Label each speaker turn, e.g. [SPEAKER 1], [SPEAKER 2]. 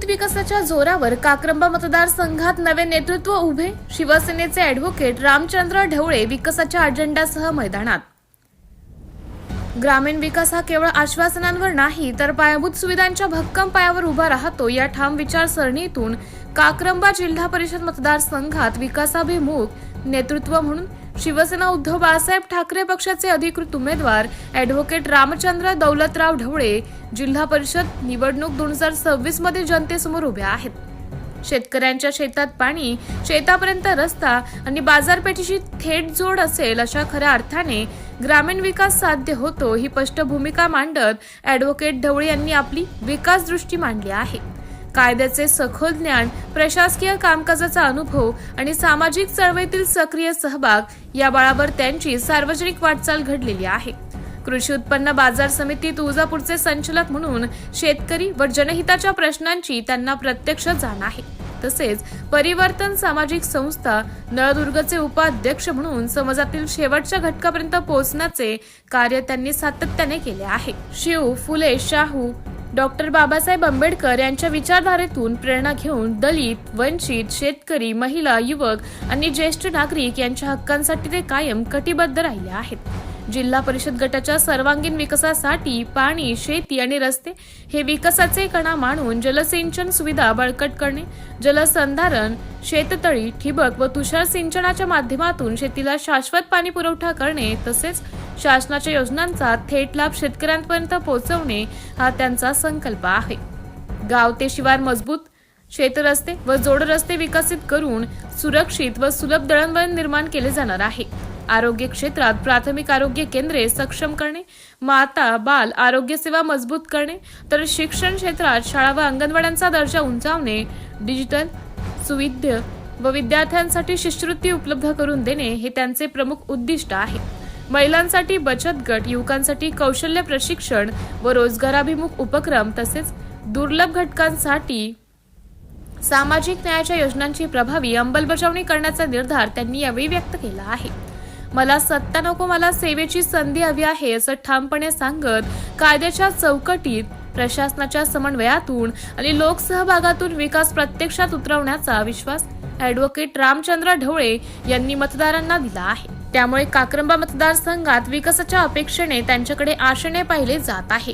[SPEAKER 1] पायाभूत विकासाच्या जोरावर काक्रंबा मतदारसंघात नवे नेतृत्व उभे. शिवसेनेचे अॅडव्होकेट रामचंद्र ढवळे विकासाच्या अजेंडासह मैदानात. ग्रामीण विकास हा केवळ आश्वासनांवर नाही तर पायाभूत सुविधांच्या भक्कम पायावर उभा राहतो या ठाम विचारसरणीतून काक्रंबा जिल्हा परिषद मतदारसंघात विकासाभिमुख नेतृत्व म्हणून शिवसेना उद्धव बाळासाहेब ठाकरे पक्षाचे अधिकृत उमेदवार ॲडव्होकेट रामचंद्र दौलतराव ढवळे जिल्हा परिषद निवडणूक दोन हजार सव्वीसमध्ये जनतेसमोर उभ्या आहेत. शेतकऱ्यांच्या शेतात पाणी शेतापर्यंत रस्ता आणि बाजारपेठेशी थेट जोड असेल अशा खऱ्या अर्थाने ग्रामीण विकास साध्य होतो ही स्पष्ट भूमिका मांडत ॲडव्होकेट ढवळे यांनी आपली विकास दृष्टी मांडली आहे. कायद्याचे सखोल ज्ञान प्रशासकीय कामकाजाचा अनुभव आणि सामाजिक चळवळीतील सक्रिय सहभाग या बळावर त्यांची सार्वजनिक वाटचाल घडलेली आहे. कृषी उत्पन्न बाजार समिती तुळजापूरचे संचालक म्हणून शेतकरी व जनहिताच्या प्रश्नांची त्यांना प्रत्यक्ष जाण आहे. तसेच परिवर्तन सामाजिक संस्था नळदुर्गचे उपाध्यक्ष म्हणून समाजातील शेवटच्या घटकापर्यंत पोहोचण्याचे कार्य त्यांनी सातत्याने केले आहे. शिव फुले शाहू डॉक्टर बाबासाहेब आंबेडकर यांच्या विचारधारेतून प्रेरणा घेऊन दलित वंचित शेतकरी महिला युवक आणि ज्येष्ठ नागरिक यांच्या हक्कांसाठी ते कायम कटिबद्ध राहिले आहेत. जिल्हा परिषद गटाच्या सर्वांगीण विकासासाठी पाणी शेती आणि रस्ते हे विकासाचे कणा मानून जलसिंचन सुविधा बळकट करणे जलसंधारण शेततळी ठिबक व तुषार सिंचनाच्या माध्यमातून शेतीला शाश्वत पाणी पुरवठा करणे तसेच शासनाच्या योजनांचा थेट लाभ शेतकऱ्यांपर्यंत पोहोचवणे हा त्यांचा संकल्प आहे. गाव ते शिवार मजबूत शेतरस्ते व जोड रस्ते विकसित करून सुरक्षित व सुलभ दळणवळण निर्माण केले जाणार आहे. आरोग्य क्षेत्रात प्राथमिक आरोग्य केंद्रे सक्षम करणे माता बाल आरोग्य सेवा मजबूत करणे तर शिक्षण क्षेत्रात शाळा व अंगणवाड्यांचा दर्जा उंचावणे डिजिटल सुविध्य व विद्यार्थ्यांसाठी शिष्यवृत्ती उपलब्ध करून देणे हे त्यांचे प्रमुख उद्दिष्ट आहे. महिलांसाठी बचत गट युवकांसाठी कौशल्य प्रशिक्षण व रोजगाराभिमुख उपक्रम तसेच दुर्लभ घटकांसाठी सामाजिक न्यायाच्या योजनांची प्रभावी अंमलबजावणी करण्याचा निर्धार त्यांनी यावेळी व्यक्त केला आहे. मला सत्ता नको मला सेवेची संधी हवी आहे असं ठामपणे सांगत कायद्याच्या चौकटीत प्रशासनाच्या समन्वयातून आणि लोकसहभागातून विकास प्रत्यक्षात उतरवण्याचा विश्वास ॲडव्होकेट रामचंद्र ढवळे यांनी मतदारांना दिला आहे. त्यामुळे काक्रंबा मतदारसंघात विकासाच्या अपेक्षेने त्यांच्याकडे आशेने पाहिले जात आहे.